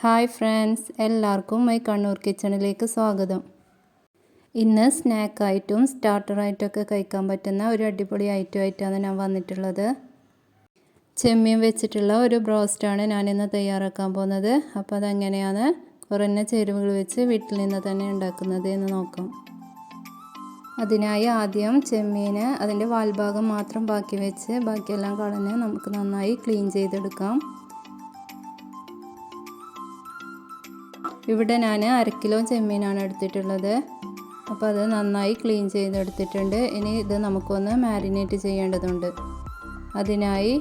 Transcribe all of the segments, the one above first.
Hi friends എല്ലാവർക്കും my Kannur കിച്ചണിലേക്ക് സ്വാഗതം. ഇന്ന് സ്നാക്കായിട്ടും സ്റ്റാർട്ടറായിട്ടൊക്കെ കഴിക്കാൻ പറ്റുന്ന ഒരു അടിപൊളി ഐറ്റം ആയിട്ടാണ് ഞാൻ വന്നിട്ടുള്ളത്. ചെമ്മീൻ വെച്ചിട്ടുള്ള ഒരു ബ്രോസ്റ്റാണ് ഞാനിന്ന് തയ്യാറാക്കാൻ പോകുന്നത്. അപ്പോൾ അതെങ്ങനെയാണ് കുറഞ്ഞ ചേരുവകൾ വെച്ച് വീട്ടിൽ നിന്ന് തന്നെ ഉണ്ടാക്കുന്നത് എന്ന് നോക്കാം. അതിനായി ആദ്യം ചെമ്മീന് അതിന്റെ വാൽഭാഗം മാത്രം ബാക്കി വെച്ച് ബാക്കിയെല്ലാം കളഞ്ഞ് നമുക്ക് നന്നായി ക്ലീൻ ചെയ്തെടുക്കാം. ഇവിടെ ഞാൻ അര കിലോ ചെമ്മീനാണ് എടുത്തിട്ടുള്ളത്. അപ്പോൾ അത് നന്നായി ക്ലീൻ ചെയ്തെടുത്തിട്ടുണ്ട്. ഇനി ഇത് നമുക്കൊന്ന് മാരിനേറ്റ് ചെയ്യേണ്ടതുണ്ട്. അതിനായി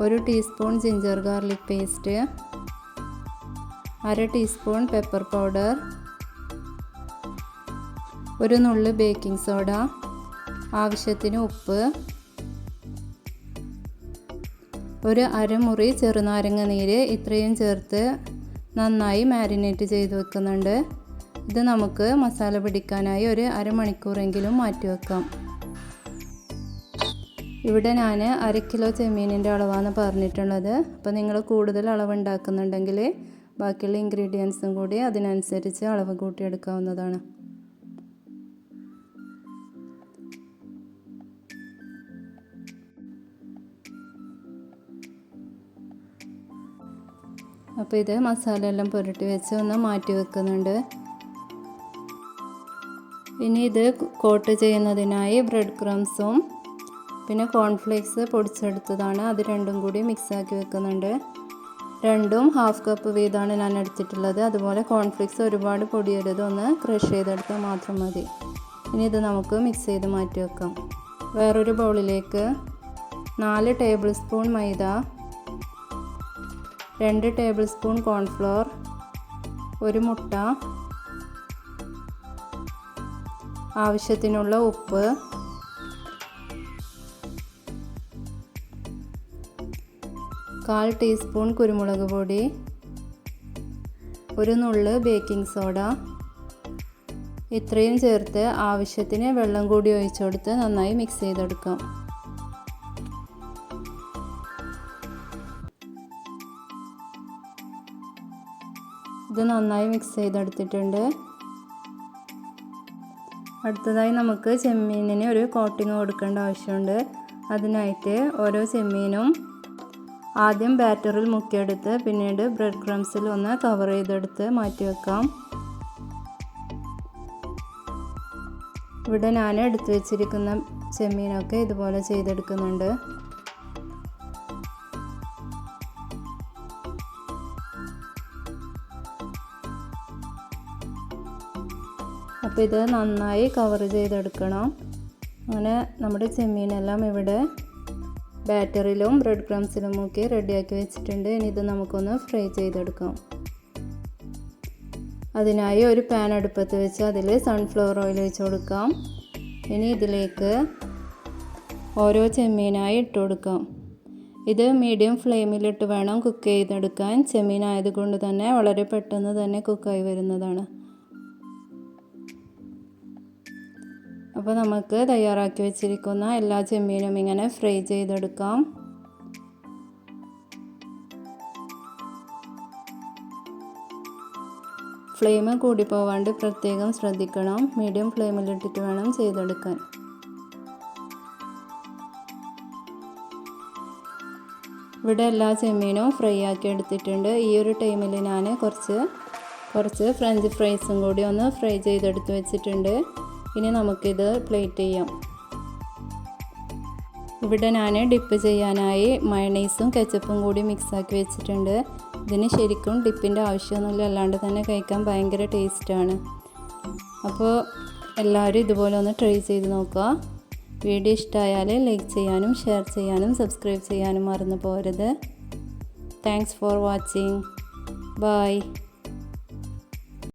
ഒരു ടീസ്പൂൺ ജിഞ്ചർ ഗാർലിക് പേസ്റ്റ് അര ടീസ്പൂൺ പെപ്പർ പൗഡർ ഒരു നുള്ള് ബേക്കിംഗ് സോഡ ആവശ്യത്തിന് ഉപ്പ് ഒരു അരമുറി ചെറുനാരങ്ങ നീര് ഇത്രയും ചേർത്ത് നന്നായി മാരിനേറ്റ് ചെയ്ത് വെക്കുന്നുണ്ട്. ഇത് നമുക്ക് മസാല പിടിക്കാനായി ഒരു അരമണിക്കൂറെങ്കിലും മാറ്റി വെക്കാം. ഇവിടെ ഞാൻ അര കിലോ ചെമ്മീനിന്റെ അളവാണ് പറഞ്ഞിട്ടുള്ളത്. അപ്പോൾ നിങ്ങൾ കൂടുതൽ അളവ് ഉണ്ടാക്കുന്നുണ്ടെങ്കിൽ ബാക്കിയുള്ള ഇൻഗ്രീഡിയൻസും കൂടി അതിനനുസരിച്ച് അളവ് കൂട്ടിയെടുക്കാവുന്നതാണ്. അപ്പോൾ ഇത് മസാല എല്ലാം പുരട്ടി വെച്ച് ഒന്ന് മാറ്റി വെക്കുന്നുണ്ട്. ഇനി ഇത് കോട്ട് ചെയ്യുന്നതിനായി ബ്രെഡ് ക്രംസും പിന്നെ കോൺഫ്ലേക്സ് പൊടിച്ചെടുത്തതാണ്. അത് രണ്ടും കൂടി മിക്സാക്കി വെക്കുന്നുണ്ട്. രണ്ടും ഹാഫ് കപ്പ് വീതമാണ് ഞാൻ എടുത്തിട്ടുള്ളത്. അതുപോലെ കോൺഫ്ലേക്സ് ഒരുപാട് പൊടിയരുത് ഒന്ന് ക്രഷ് ചെയ്തെടുത്താൽ മാത്രം മതി. ഇനി ഇത് നമുക്ക് മിക്സ് ചെയ്ത് മാറ്റി വെക്കാം. വേറൊരു ബൗളിലേക്ക് നാല് ടേബിൾ സ്പൂൺ മൈദ രണ്ട് ടേബിൾ സ്പൂൺ കോൺഫ്ലോർ ഒരു മുട്ട ആവശ്യത്തിനുള്ള ഉപ്പ് കാൽ ടീസ്പൂൺ കുരുമുളക് പൊടി ഒരു നുള്ള് ബേക്കിംഗ് സോഡ. ഇത്രയും ചേർത്ത് ആവശ്യത്തിന് വെള്ളം കൂടി ഒഴിച്ചു കൊടുത്ത് നന്നായി മിക്സ് ചെയ്തെടുക്കാം. ഇത് നന്നായി മിക്സ് ചെയ്തെടുത്തിട്ടുണ്ട്. അടുത്തതായി നമുക്ക് ചെമ്മീനിന് ഒരു കോട്ടിങ് കൊടുക്കേണ്ട ആവശ്യമുണ്ട്. അതിനായിട്ട് ഓരോ ചെമ്മീനും ആദ്യം ബാറ്ററിൽ മുക്കിയെടുത്ത് പിന്നീട് ബ്രെഡ് ക്രംസിൽ ഒന്ന് കവർ ചെയ്തെടുത്ത് മാറ്റി വെക്കാം. ഇവിടെ ഞാൻ എടുത്തു വെച്ചിരിക്കുന്ന ചെമ്മീനൊക്കെ ഇതുപോലെ ചെയ്തെടുക്കുന്നുണ്ട്. അപ്പോൾ ഇത് നന്നായി കവർ ചെയ്തെടുക്കണം. അങ്ങനെ നമ്മുടെ ചെമ്മീനെല്ലാം ഇവിടെ ബാറ്ററിലും ബ്രെഡ് ക്രംസിലും ഒക്കെ റെഡിയാക്കി വെച്ചിട്ടുണ്ട്. ഇനി ഇത് നമുക്കൊന്ന് ഫ്രൈ ചെയ്തെടുക്കാം. അതിനായി ഒരു പാൻ അടുപ്പത്ത് വെച്ച് അതിൽ സൺഫ്ലവർ ഓയിൽ വെച്ച് കൊടുക്കാം. ഇനി ഇതിലേക്ക് ഓരോ ചെമ്മീനായി ഇട്ട് കൊടുക്കാം. ഇത് മീഡിയം ഫ്ലെയിമിലിട്ട് വേണം കുക്ക് ചെയ്തെടുക്കാൻ. ചെമ്മീൻ ആയതുകൊണ്ട് തന്നെ വളരെ പെട്ടെന്ന് തന്നെ കുക്കായി വരുന്നതാണ്. അപ്പോൾ നമുക്ക് തയ്യാറാക്കി വെച്ചിരിക്കുന്ന എല്ലാ ചെമ്മീനും ഇങ്ങനെ ഫ്രൈ ചെയ്തെടുക്കാം. ഫ്ലെയിം കൂടി പോവാണ്ട് പ്രത്യേകം ശ്രദ്ധിക്കണം. മീഡിയം ഫ്ലെയിമിലിട്ടിട്ട് വേണം ചെയ്തെടുക്കാൻ. ഇവിടെ എല്ലാ ചെമ്മീനും ഫ്രൈ ആക്കി എടുത്തിട്ടുണ്ട്. ഈ ഒരു ടൈമിൽ ഞാൻ കുറച്ച് കുറച്ച് ഫ്രഞ്ച് ഫ്രൈസും കൂടി ഒന്ന് ഫ്രൈ ചെയ്തെടുത്ത് വെച്ചിട്ടുണ്ട്. ഇനി നമുക്കിത് പ്ലേറ്റ് ചെയ്യാം. ഇവിടെ ഞാൻ ഡിപ്പ് ചെയ്യാനായി മയണൈസും കെച്ചപ്പും കൂടി മിക്സാക്കി വെച്ചിട്ടുണ്ട്. ഇതിന് ശരിക്കും ഡിപ്പിന്റെ ആവശ്യമൊന്നുമില്ല അല്ലാണ്ട് തന്നെ കഴിക്കാൻ ഭയങ്കര ടേസ്റ്റാണ് അപ്പോൾ എല്ലാവരും ഇതുപോലെ ഒന്ന് ട്രൈ ചെയ്ത് നോക്കുക. വീഡിയോ ഇഷ്ടമായാൽ ലൈക്ക് ചെയ്യാനും ഷെയർ ചെയ്യാനും സബ്സ്ക്രൈബ് ചെയ്യാനും മറന്നു പോരുത് താങ്ക്സ് ഫോർ വാച്ചിങ് ബൈ